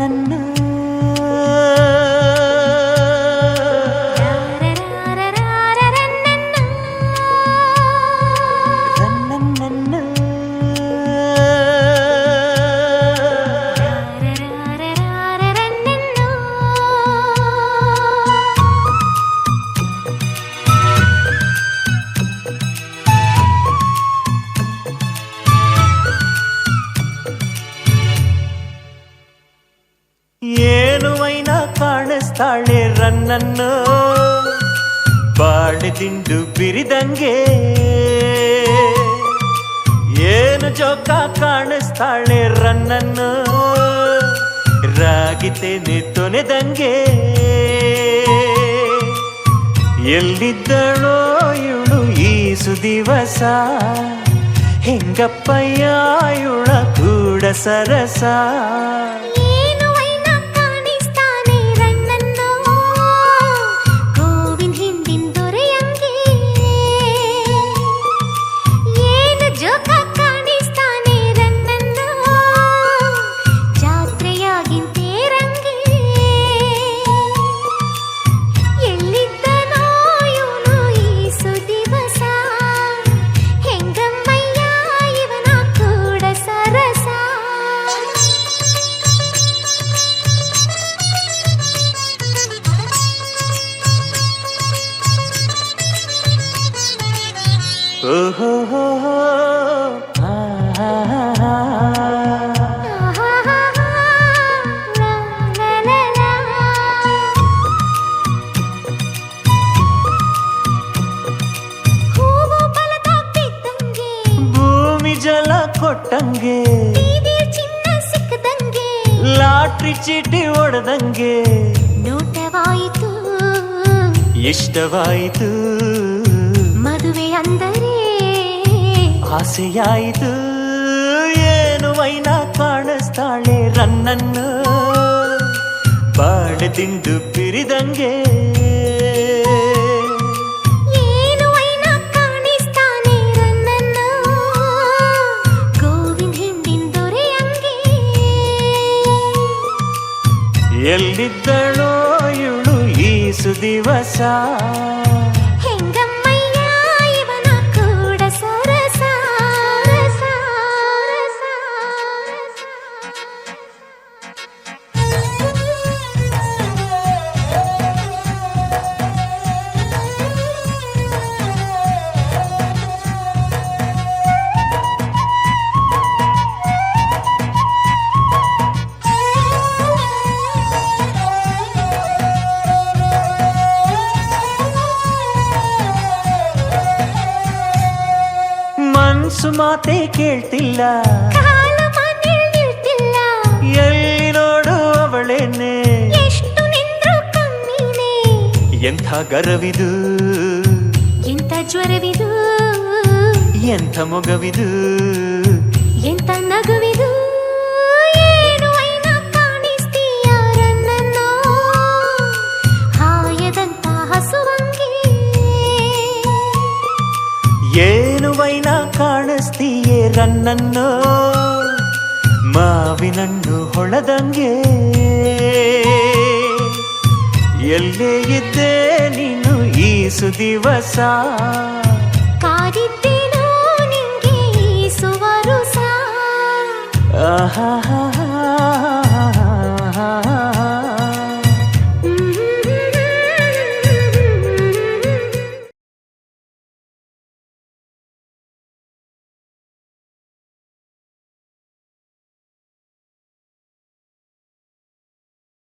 ರನ್ನನ್ನು ಕಾಣಿಸ್ತಾಳೆ ರನ್ನನ್ನು ಬಾಳೆ ದಿಂಡು ಬಿರಿದಂಗೆ. ಏನು ಜೋಕ ಕಾಣಿಸ್ತಾಳೆ ರನ್ನನ್ನು? ರಾಗಿತೇನೆ ತೊನೆದಂಗೆ. ಎಲ್ಲಿದ್ದಳೋ ಇವಳು ಈ ಸುದಿವಸ? ಹೆಂಗಪ್ಪಯ್ಯ ಇವಳ ಕೂಡ ಸರಸ? ಜಲ ಕೊಟ್ಟಂಗೆ ಬೀದಿ ಚಿನ್ನ ಸಿಕ್ಕದಂಗೆ, ಲಾಟ್ರಿ ಚೀಟಿ ಹೊಡೆದಂಗೆ ನೋಟವಾಯಿತು ಇಷ್ಟವಾಯಿತು ಆಸೆಯಾಯಿತು. ಏನು ವೈನ ಕಾಣಿಸ್ತಾಳೆ ರನ್ನನ್ನು? ಬಾಳೆ ತಿಂದು ಪಿರಿದಂಗೆ. ಎಲ್ಲಿದ್ದಳೋ ಇವಳು ಈ ಸುದಿವಸ. ಮನ್ಸು ಮಾತೆ ಕೇಳ್ತಿಲ್ಲ. ಎಲ್ಲಿ ನೋಡು ಅವಳೇನೆ. ಎಂಥ ಗರವಿದು. ಎಂಥ ಜ್ವರವಿದು. ಎಂಥ ಮೊಗವಿದು. ಎಂಥ ನಗುವಿದು. ಏನು ವೈನ ಕಾಣಿಸ್ತೀಯೇ ರನ್ನನ್ನು? ಮಾವಿನಣ್ಣು ಹೊಳದಂಗೆ. ಎಲ್ಲೇ ಇದ್ದೆ ನೀನು ಈ ಸುದಿವಸ? ಕಾದಿದ್ದೇನೋ ನಿಂಗೆ ಈ ಸಾ ಆಹಾ